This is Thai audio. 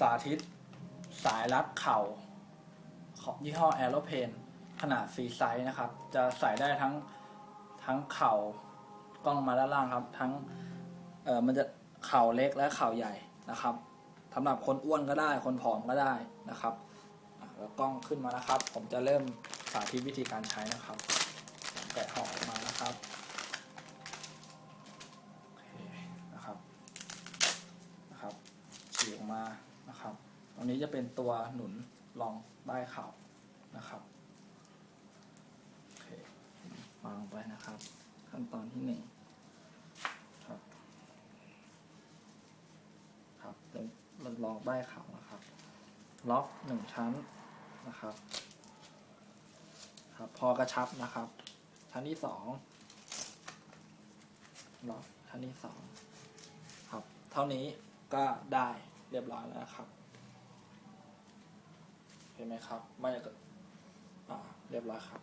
สาธิต สายรัดเข่าของยี่ห้อแอโรเพนขนาดฟรีไซส์นะครับ จะใส่ได้ทั้งทั้งเข่ากล้องมาด้านล่างครับ ทั้งเออมันจะเข่าเล็กและเข่าใหญ่นะครับสำหรับคนอ้วนก็ได้คนผอมก็ได้นะครับแล้วกล้องขึ้นมานะครับ ผมจะเริ่มสาธิตวิธีการใช้นะครับแกะห่อออกมานะครับโอเคนะครับ นะครับฉีกออกมานะครับ ตรงนี้จะเป็นตัวหนุนรองใต้เข่านะครับวางไปนะครับ ขั้นตอนที่หนึ่งครับครับเป็นรองใต้เข่านะครับ ล็อกหนึ่งชั้นนะครับ ครับ พอกระชับนะครับ ชั้นที่สองล็อกชั้นที่สองครับ เท่านี้ก็ได้เรียบร้อยแล้วครับ เห็นไหมครับไม่ก็อ่าเรียบร้อยครับ